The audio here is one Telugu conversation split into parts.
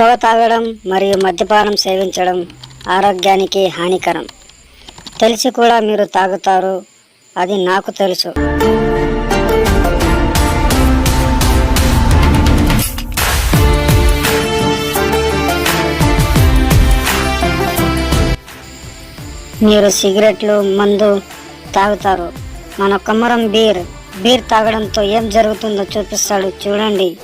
పొగ తాగడం మరియు మద్యపానం సేవించడం ఆరోగ్యానికి హానికరం. తెలిసి కూడా మీరు తాగుతారు. అది నాకు తెలుసు. మీరు సిగరెట్లు మందు తాగుతారు. మన కొమ్మరం బీర్ బీర్ తాగడంతో ఏం జరుగుతుందో చూపిస్తాడు. చూడండి.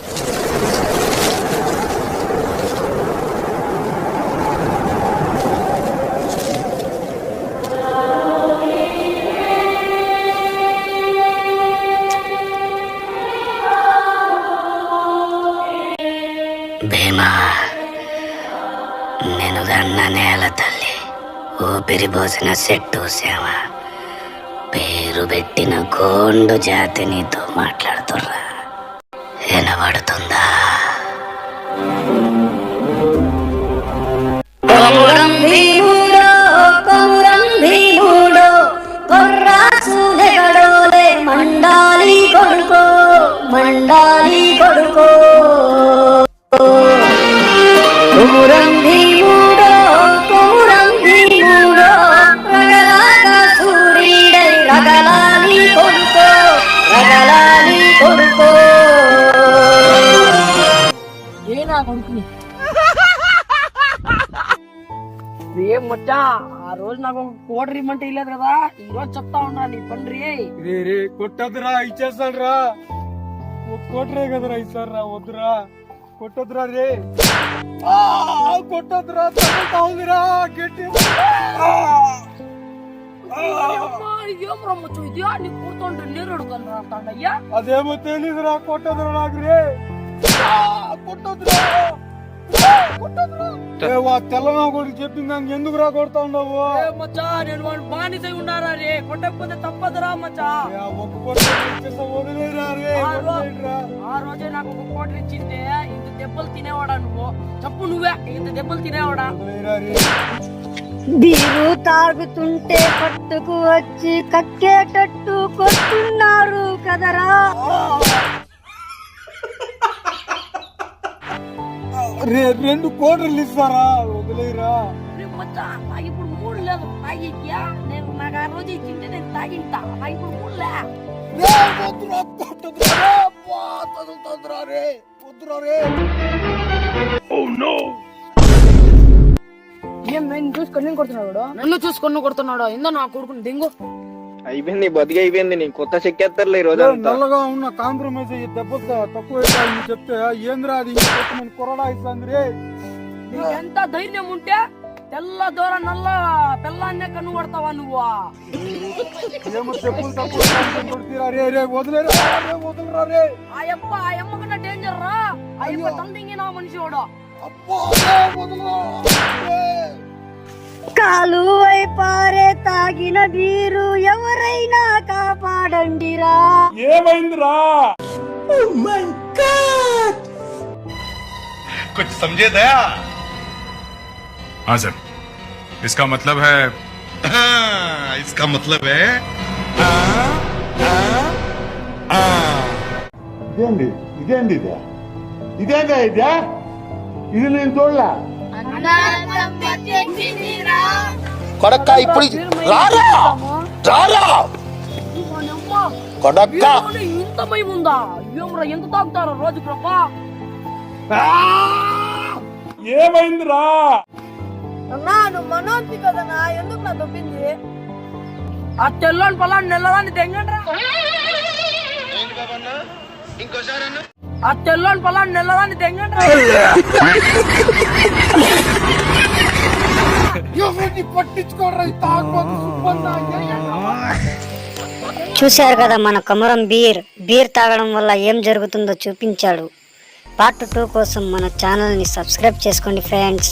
భీమా నేను దన్న నేల తల్లి ఊపిరి పోసిన సెట్టు సేవ పేరు పెట్టిన గోండు జాతి నీతో మాట్లాడుతుర్రా. వినబడుతుందా? మండాలి కొడుకో మండాలి కొడుకో. కొమురం భీముడో కొమురం భీముడో రగలాగ సూర్యుడై రగలాలి కొడుకో రగలాలి కొడుకో. ఏనా కొడుకుని? ఏం మచ్చా ఆ రోజు నాకు కోటర్ ఇమ్మంటే ఇవ్వలేదు కదా ఈ రోజు చెప్తా ఉన్నా నీ పండ్రి రే రే కొట్టొద్దురా ఇచ్చేస్తాడు రా కొట్టరే కదరా ఇస్తారా వద్దురా. కొట్టొద్దురా రే. ఆ, కొట్టొద్దురా తగ్గుతావుందిరా గట్టి. అదేమో తెలీదురా కొట్టొద్దురా నాకు రే. వా తెల్లనా కొడుకు చెప్పింది దానికి ఎందుకురా కొడతా ఉండవు ఏ మచ్చా నేను వాడు బానిసై ఉన్నారా రే? కొట్టకపోతే తప్పదురా మచ్చా. వదిలేరా రే? ఆ రో- రోజే నాకు ఒక కోటర్ ఇచ్చింటే దెబ్బలు తినేవాడా నువ్వు? చెప్పు నువ్వే. ఇంత దెబ్బలు తినేవాడా? బీరు తాగుతుంటే పట్టుకు వచ్చి కక్కేటట్టు కొట్టున్నారు కదరా. రే రెండు కోటర్లు ఇస్తారా? వదిలేరా? ఇప్పుడు మూడు లేదు. తాగిక్యా నేను నాకు ఆ రోజు ఇచ్చింటే నేను తాగింటా. ఇప్పుడు మూడు లే. రే వద్దురా కొట్టదురా రే. అబ్బా, తగులుతుందిరా రే వద్దురా రే ఏం నేను చూసుకొని కొడుతున్నాడు నన్ను చూసుకొని కొడుతున్నాడు ఇందో నా కొడుకుని దింగు అయిపోయింది బతికి అయిపోయింది నీ కొత్త చెక్కేస్తారులే ఈ రోజు నల్లగా ఉన్న కాంప్రమైజ్ అయ్యి దెబ్బ తక్కువ నువ్వు చెప్తే ఏంద్రా అది కొరడా ఇస్తుంది రే నీకెంత ధైర్యం ఉంటే తెల్ల దూర నల్ల పిల్లాన్నే కొడతావా నువ్వు ఏమో చెప్పులు తక్కువ అయిపోయి కొడుతీరా రే రే వదిలేరా రే వదిలేరా రే ఆ యప్ప ఆ యమ్మ కన్నా డేంజర్ రా ఆ యప్ప తందింగి నా మనిషి వాడు అబ్బా రే, వదిలేరా రే. కాలు పారే తాగిన బీరు ఎవరైనా కాపాడండిరా ఏమైందిరా कुछ समझे दया हाँ सर इसका मतलब है हाँ, इसका मतलब है ఇదేంటి ఇదేంటి ఇదే ఇదేంటా ఇదే ఇది నేను చూడలే కొడక్క ఇప్పుడు రారా రారా కొడక్క వీళ్ళలోనే ఇంత భయం ఉందా ఏమ్రా ఎంత తాగుతారో రోజు ప్రభా ఏమైందిరా అన్నా నువ్వు మనోజ్ఞి కదనా ఎందుకు నా దొబ్బింది ఆ తెల్లని పొలాన్ని నెల్లదాన్ని తెంగండ్రా. ఆ తెల్లని పొలాన్ని నెల్లదాన్ని ఎవరిని పట్టించుకోరా చూశారు కదా మన కొమరం బీర్. బీర్ తాగడం వల్ల ఏం జరుగుతుందో చూపించాడు. పార్ట్ టూ కోసం మన ఛానల్ని సబ్స్క్రైబ్ చేసుకోండి ఫ్రెండ్స్.